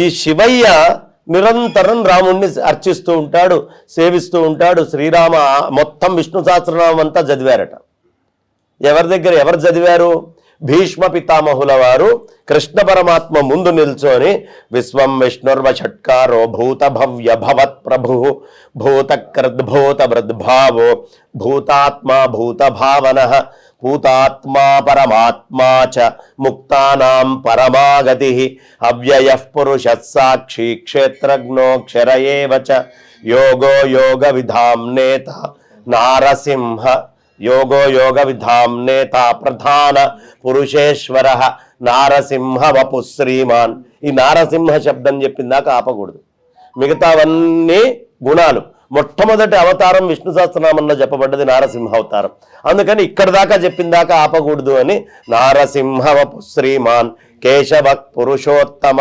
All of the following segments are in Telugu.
ఈ శివయ్య నిరంతరం రాముణ్ణి అర్చిస్తూ ఉంటాడు సేవిస్తూ ఉంటాడు. శ్రీరామ మొత్తం విష్ణు సహస్రనామం అంతా చదివారట. ఎవరి దగ్గర ఎవరు చదివారు? భీష్మ పితామహుల వారు కృష్ణ పరమాత్మ ముందు నిల్చొని విశ్వం విష్ణుర్వ షట్కారో భూత భవ్య భవత్ ప్రభు భూత కృద్భూత వృద్భావో భూతాత్మా భూత భావన భూతాత్మా పరమాత్మా చ ముక్తానాం పరమాగతి అవ్యయ పురుష సాక్షి క్షేత్రజ్ఞోక్షర చ యోగో యోగ విధాం నేత నారసింహ యోగో యోగ విధాం నేత ప్రధాన పురుషేశ్వర నారసింహ వపు శ్రీమాన్ ఈ నారసింహ శబ్దం చెప్పిందాక ఆపకూడదు। మిగతావన్నీ గుణాలు। మొట్టమొదటి అవతారం విష్ణు సహస్రనామంలో చెప్పబడ్డది నారసింహ అవతారం అందుకని ఇక్కడ దాకా చెప్పిందాక ఆపకూడదు అని నారసింహవపు శ్రీమాన్ కేశవ పురుషోత్తమ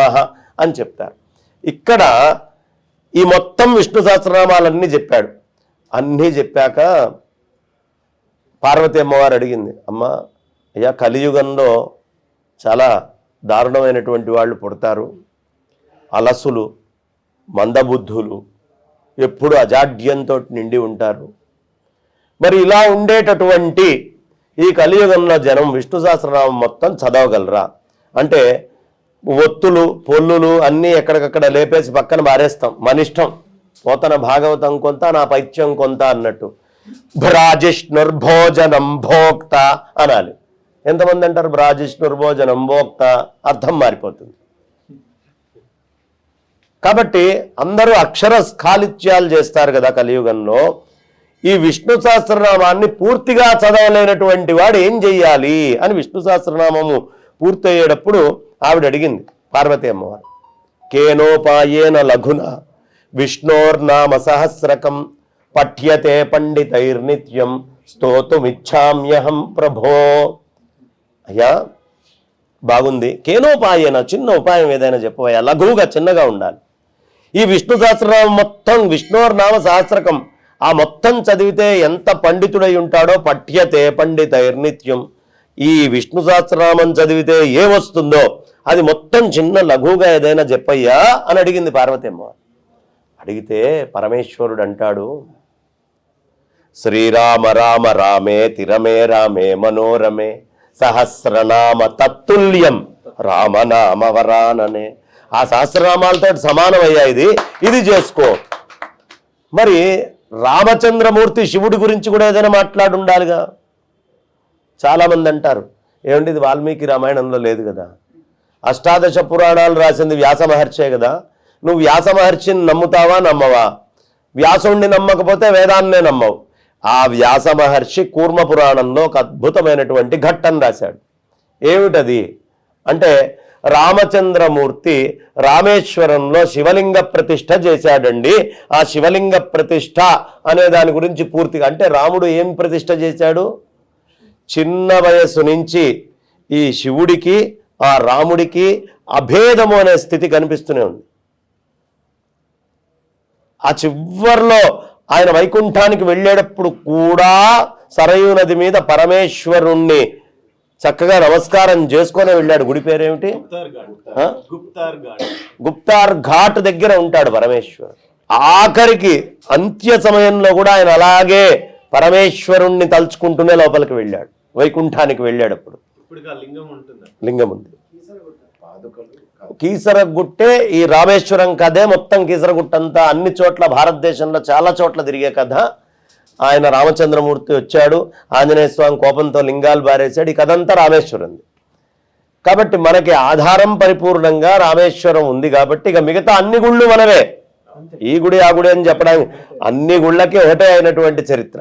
అని చెప్తారు. ఇక్కడ ఈ మొత్తం విష్ణు సహస్రనామాలన్నీ చెప్పాడు. అన్నీ చెప్పాక పార్వతి అమ్మవారు అడిగింది అమ్మ అయ్యా కలియుగంలో చాలా దారుణమైనటువంటి వాళ్ళు పుడతారు. అలసులు మందబుద్ధులు ఎప్పుడు అజాడ్యంతో నిండి ఉంటారు. మరి ఇలా ఉండేటటువంటి ఈ కలియుగంలో జనం విష్ణు సహస్రనామం మొత్తం చదవగలరా? అంటే ఒత్తులు పొల్లులు అన్నీ ఎక్కడికక్కడ లేపేసి పక్కన మారేస్తాం. మన ఇష్టం. పోతన భాగవతం కొంత నా పైత్యం కొంత అన్నట్టు. భ్రాజిష్ణుర్భోజనం భోక్త అనాలి. ఎంతమంది అంటారు భ్రాజిష్ణుర్భోజనం భోక్త? అర్థం మారిపోతుంది. కాబట్టి అందరూ అక్షర స్ఖాళిత్యాలు చేస్తారు కదా కలియుగంలో. ఈ విష్ణు సహస్రనామాన్ని పూర్తిగా చదవలేనటువంటి వాడు ఏం చెయ్యాలి అని విష్ణు సహస్రనామము పూర్తయ్యేటప్పుడు ఆవిడ అడిగింది పార్వతీ అమ్మవారు కేనోపాయేన లఘున విష్ణోర్నామ సహస్రకం పఠ్యతే పండితైర్నిత్యం స్తోతుమిచ్చామ్యహం ప్రభో. అయ్యా బాగుంది. కేనోపాయన చిన్న ఉపాయం ఏదైనా చెప్పవయ్యా లఘువుగా చిన్నగా ఉండాలి. ఈ విష్ణు సహస్రనామం మొత్తం విష్ణుర్నామ సహస్రకం ఆ మొత్తం చదివితే ఎంత పండితుడై ఉంటాడో పఠ్యతే పండితైర్నిత్యం. ఈ విష్ణు సహస్రనామం చదివితే ఏమొస్తుందో అది మొత్తం చిన్న లఘువుగా ఏదైనా చెప్పయ్యా అని అడిగింది పార్వతమ్మ. అడిగితే పరమేశ్వరుడు అంటాడు శ్రీరామ రామ రామే తిరమే రామే మనోరమే సహస్రనామ తత్తుల్యం రామనామ వరాననే. ఆ సహస్రనామాలతో సమానమయ్యా ఇది. ఇది చేసుకో. మరి రామచంద్రమూర్తి శివుడి గురించి కూడా ఏదైనా మాట్లాడి ఉండాలిగా? చాలామంది అంటారు ఏమండి ఇది వాల్మీకి రామాయణంలో లేదు కదా. అష్టాదశ పురాణాలు రాసింది వ్యాస మహర్షే కదా. నువ్వు వ్యాస మహర్షిని నమ్ముతావా నమ్మవా? వ్యాసుణ్ణి నమ్మకపోతే వేదాన్నే నమ్మవు. ఆ వ్యాస మహర్షి కూర్మ పురాణంలో ఒక అద్భుతమైనటువంటి ఘట్టం రాశాడు. ఏమిటది? అంటే రామచంద్రమూర్తి రామేశ్వరంలో శివలింగ ప్రతిష్ఠ చేశాడండి. ఆ శివలింగ ప్రతిష్ట అనే దాని గురించి పూర్తిగా అంటే రాముడు ఏం ప్రతిష్ఠ చేశాడు? చిన్న వయస్సు నుంచి ఈ శివుడికి ఆ రాముడికి అభేదము అనే స్థితి కనిపిస్తూనే ఉంది. ఆ చివర్లో ఆయన వైకుంఠానికి వెళ్ళేటప్పుడు కూడా సరయూ నది మీద పరమేశ్వరుణ్ణి చక్కగా నమస్కారం చేసుకొని వెళ్ళాడు. గుడి పేరేమిటి? గుప్తార్ ఘాట్ ఆ? గుప్తార్ ఘాట్ గుప్తార్ ఘాట్ దగ్గర ఉంటాడు పరమేశ్వరుడు. ఆఖరికి అంత్య సమయంలో కూడా ఆయన అలాగే పరమేశ్వరుణ్ణి తలుచుకుంటూనే లోపలికి వెళ్ళాడు. వైకుంఠానికి వెళ్ళేటప్పుడు. ఇప్పుడు ఆ లింగం ఉంటుంది? లింగం ఉంది. కీసరగుట్టే. ఈ రామేశ్వరం కథే. మొత్తం కీసరగుట్ట అంతా అన్ని చోట్ల భారతదేశంలో చాలా చోట్ల తిరిగే కథ. ఆయన రామచంద్రమూర్తి వచ్చాడు ఆంజనేయ స్వామి కోపంతో లింగాలు బారేశాడు ఈ కథంతా రామేశ్వరంది. కాబట్టి మనకి ఆధారం పరిపూర్ణంగా రామేశ్వరం ఉంది కాబట్టి ఇక మిగతా అన్ని గుళ్ళు మనవే. ఈ గుడి ఆ గుడి అని చెప్పడానికి అన్ని గుళ్ళకి ఒకటే అయినటువంటి చరిత్ర.